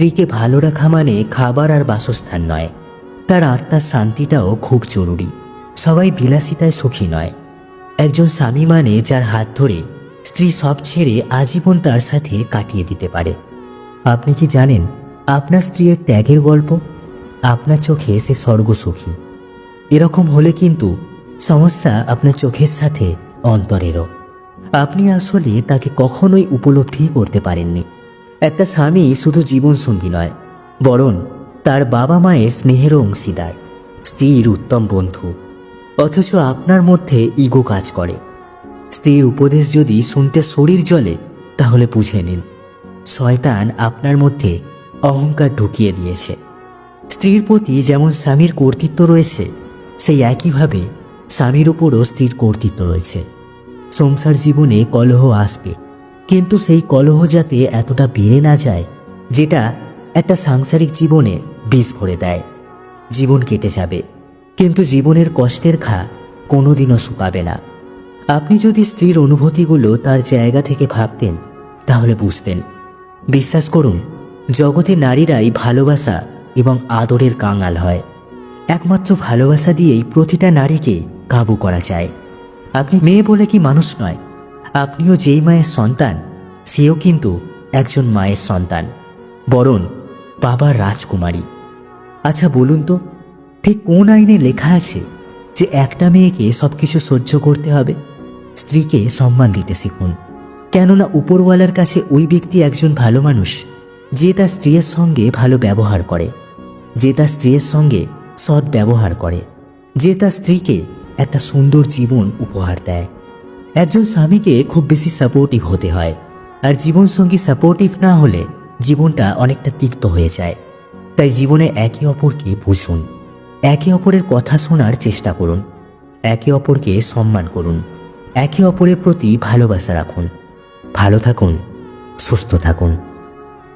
স্ত্রীকে ভালো রাখা মানে খাবার আর বাসস্থান নয়। তার আত্মার শান্তিটাও খুব জরুরি। সবাই বিলাসিতায় সুখী নয়। একজন স্বামী মানে যার হাত ধরে স্ত্রী সব ছেড়ে আজীবন তার সাথে কাটিয়ে দিতে পারে। আপনি কি জানেন আপনার স্ত্রীর ত্যাগের গল্প? আপনার চোখে সে স্বর্গসুখী এরকম হলে কিন্তু সমস্যা আপনার চোখের সাথে অন্তরেরও। আপনি আসলে তাকে কখনোই উপলব্ধি করতে পারেননি। একটা স্বামী শুধু জীবনসঙ্গী নয়, বরং তার বাবা মায়ের স্নেহের অংশীদার, স্ত্রীর উত্তম বন্ধু। অথচ আপনার মধ্যে ইগো কাজ করে। স্ত্রীর উপদেশ যদি শুনতে শরীর জ্বলে, তাহলে বুঝে নিন, শয়তান আপনার মধ্যে অহংকার ঢুকিয়ে দিয়েছে। স্ত্রীর প্রতি যেমন স্বামীর কর্তৃত্ব রয়েছে, সেই একইভাবে স্বামীর উপরও স্ত্রীর কর্তৃত্ব রয়েছে। সংসার জীবনে কলহ আসবে। কিন্তু সেই কলহ যাতে এতটা বেড়ে না যায়, যেটা একটা সাংসারিক জীবনে বিষ ভরে দেয়। জীবন কেটে যাবে, কিন্তু জীবনের কষ্টের খা কোনোদিনও শুকাবে না। আপনি যদি স্ত্রীর অনুভূতিগুলো তার জায়গা থেকে ভাবতেন, তাহলে বুঝতেন। বিশ্বাস করুন, জগতে নারীরাই ভালোবাসা এবং আদরের কাঙাল হয়। একমাত্র ভালোবাসা দিয়েই প্রতিটা নারীকে কাবু করা যায়। আপনি মেয়ে বলে কি মানুষ নয় আপনিও যেই মায়ের সন্তান, সেও কিন্তু একজন মায়ের সন্তান। বরং বাবার রাজকুমারী। আচ্ছা বলুন তো, ঠিক কোন আইনে লেখা আছে যে একটা মেয়েকে সব কিছু সহ্য করতে হবে? স্ত্রীকে সম্মান দিতে শিখুন। কেননা উপরওয়ালার কাছে ওই ব্যক্তি একজন ভালো মানুষ, যে তার স্ত্রীর সঙ্গে ভালো ব্যবহার করে, যে তার স্ত্রীর সঙ্গে সৎ ব্যবহার করে, যে তার স্ত্রীকে একটা সুন্দর জীবন উপহার দেয়। একজন স্বামীকে খুব বেশি সাপোর্টিভ হতে হয়। আর জীবনসঙ্গী সাপোর্টিভ না হলে জীবনটা অনেকটা তিক্ত হয়ে যায়। তাই জীবনে একে অপরকে বুঝুন। একে অপরের কথা শোনার চেষ্টা করুন। একে অপরকে সম্মান করুন। একে অপরের প্রতি ভালোবাসা রাখুন। ভালো থাকুন, সুস্থ থাকুন।